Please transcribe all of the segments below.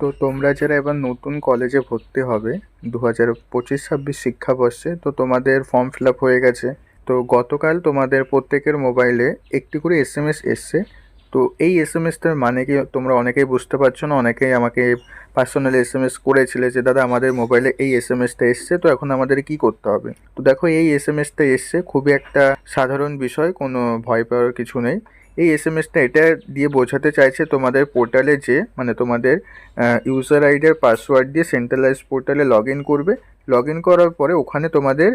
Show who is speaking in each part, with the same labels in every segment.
Speaker 1: তো তোমরা যারা এবার নতুন কলেজে ভর্তি হবে দু হাজার পঁচিশ ছাব্বিশ শিক্ষাবর্ষে, তো তোমাদের ফর্ম ফিল আপ হয়ে গেছে। তো গতকাল তোমাদের প্রত্যেকের মোবাইলে একটি করে এস এম এস এসছে। তো এই এস এম এসটার মানে কি তোমরা অনেকেই বুঝতে পারছ না? অনেকেই আমাকে পার্সোনালি এস এম এস করেছিলে যে, দাদা, আমাদের মোবাইলে এই এস এম এসটা এসছে, তো এখন আমাদের কি করতে হবে? তো দেখো, এই এস এম এসটা এসছে, খুবই একটা সাধারণ বিষয়, কোনো ভয় পাওয়ার কিছু নেই। এই এস এম এসটা এটা দিয়ে বোঝাতে চাইছে তোমাদের পোর্টালে যে মানে তোমাদের ইউজার আইডি আর পাসওয়ার্ড দিয়ে সেন্ট্রালাইজ পোর্টালে লগ ইন করবে। লগ ইন করার পরে ওখানে তোমাদের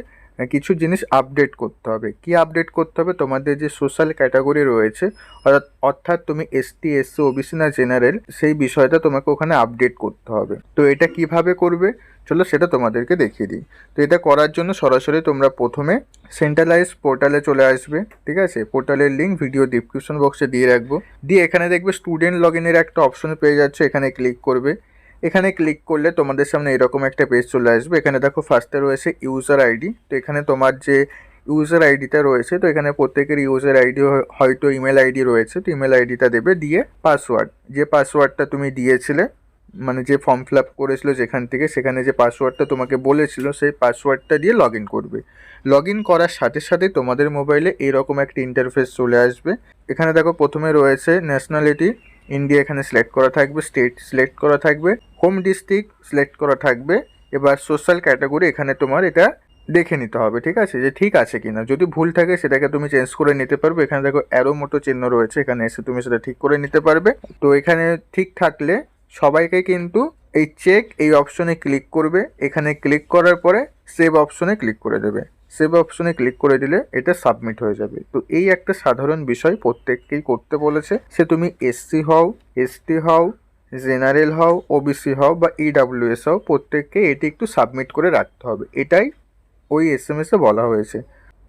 Speaker 1: কিছু জিনিস আপডেট করতে হবে। কি আপডেট করতে হবে? তোমাদের যে সোশ্যাল ক্যাটাগরি রয়েছে, অর্থাৎ তুমি এসটি এসসি ওবিসি না জেনারেল সেই বিষয়টা তোমাকে ওখানে আপডেট করতে হবে। তো এটা কীভাবে করবে? চলো সেটা তোমাদেরকে দেখিয়ে দিই। তো এটা করার জন্য সরাসরি তোমরা প্রথমে সেন্ট্রালাইজ পোর্টালে চলে আসবে, ঠিক আছে? পোর্টালের লিঙ্ক ভিডিও ডিসক্রিপশন বক্সে দিয়ে রাখব। দিয়ে এখানে দেখবে স্টুডেন্ট লগ একটা অপশন পেয়ে যাচ্ছে, এখানে ক্লিক করবে। এখানে ক্লিক করলে তোমাদের সামনে এরকম একটা পেজ চলে আসবে। এখানে দেখো ফার্স্টে রয়েছে ইউজার আইডি তো এখানে তোমার যে ইউজার আইডিটা রয়েছে, তো এখানে প্রত্যেকের ইউজার আইডি হয়তো ইমেল আইডি রয়েছে। তো ইমেল আইডিটা দেবে দিয়ে পাসওয়ার্ড যে পাসওয়ার্ডটা তুমি দিয়েছিলে মানে যে ফর্ম ফিল আপ করেছিল যেখান থেকে, সেখানে যে পাসওয়ার্ডটা তোমাকে বলেছিল, সেই পাসওয়ার্ডটা দিয়ে লগ ইন করবে। লগ ইন করার সাথে সাথে তোমাদের মোবাইলে এরকম একটা ইন্টারফেস চলে আসবে। এখানে দেখো প্রথমে রয়েছে ন্যাশনালিটি ইন্ডিয়া এখানে সিলেক্ট করা থাকবে স্টেট সিলেক্ট করা থাকবে হোম ডিস্ট্রিক্ট সিলেক্ট করা থাকবে, এবার সোশ্যাল ক্যাটাগরি এখানে তোমার এটা দেখে নিতে হবে, ঠিক আছে? যে ঠিক আছে কিনা। যদি ভুল থাকে সেটাকে তুমি চেঞ্জ করে নিতে পারবে। এখানে দেখো অ্যারো মতো চিহ্ন রয়েছে, এখানে এসে তুমি সেটা ঠিক করে নিতে পারবে। তো এখানে ঠিক থাকলে সবাইকে কিন্তু এই চেক এই অপশনে ক্লিক করবে। এখানে ক্লিক করার পরে সেভ অপশনে ক্লিক করে দেবে। সেভ অপশনে ক্লিক করে দিলে এটা সাবমিট হয়ে যাবে। তো এই একটা সাধারণ বিষয় প্রত্যেককেই করতে বলেছে। সে তুমি এসসি হও এসটি হও জেনারেল হও ওবিসি হও বা ইডাব্লিউএস হও, প্রত্যেককে এটি একটু সাবমিট করে রাখতে হবে। এটাই ওই এস এম এসে বলা হয়েছে।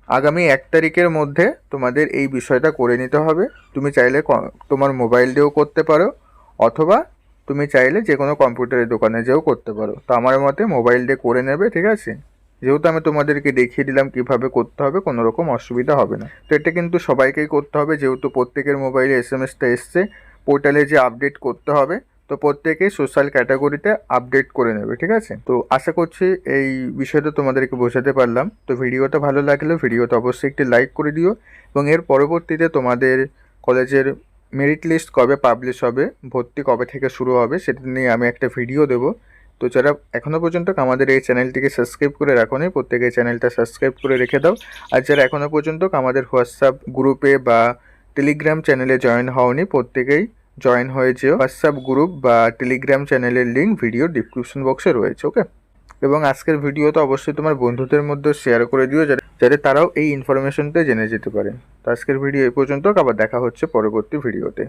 Speaker 1: আগামী এক তারিখের মধ্যে তোমাদের এই বিষয়টা করে নিতে হবে। তুমি চাইলে তোমার মোবাইল দিয়েও করতে পারো অথবা তুমি চাইলে যে কোনো কম্পিউটারের দোকানে যেও করতে পারো। তো আমার মতে মোবাইল দিয়ে করে নেবে, ঠিক আছে? যেহেতু আমি তোমাদেরকে দেখিয়ে দিলাম কীভাবে করতে হবে কোনো রকম অসুবিধা হবে না। তো এটা কিন্তু সবাইকেই করতে হবে, যেহেতু প্রত্যেকের মোবাইলে এস এম এসটা এসছে পোর্টালে যে আপডেট করতে হবে, তো প্রত্যেকেই সোশ্যাল ক্যাটাগরিতে আপডেট করে নেবে, ঠিক আছে? তো আশা করছি এই বিষয়টা তোমাদেরকে বোঝাতে পারলাম। তো ভিডিওটা ভালো লাগলে ভিডিওটা অবশ্যই একটি লাইক করে দিও, এবং এর পরবর্তীতে তোমাদের কলেজের মেরিট লিস্ট কবে পাবলিশ হবে, ভর্তি কবে থেকে শুরু হবে, সেটা নিয়ে আমি একটা ভিডিও দেবো। তো যারা এখনও পর্যন্ত আমাদের এই চ্যানেলটিকে সাবস্ক্রাইব করে রাখোনি, প্রত্যেকে চ্যানেলটা সাবস্ক্রাইব করে রেখে দাও। আর যারা এখনও পর্যন্ত আমাদের হোয়াটসঅ্যাপ গ্রুপে বা টেলিগ্রাম চ্যানেলে জয়েন হওনি, প্রত্যেকেই জয়েন হয়ে যেও। হোয়াটসঅ্যাপ গ্রুপ বা টেলিগ্রাম চ্যানেলের লিঙ্ক ভিডিও ডিসক্রিপশন বক্সে রয়েছে ওকে এবং আজকের ভিডিও তো অবশ্যই তোমার বন্ধুদের মধ্যে শেয়ার করে দিও, যাতে যাতে তারাও এই ইনফরমেশনটা জেনে যেতে পারে। তো আজকের ভিডিও এই পর্যন্ত, আবার দেখা হচ্ছে পরবর্তী ভিডিওতে।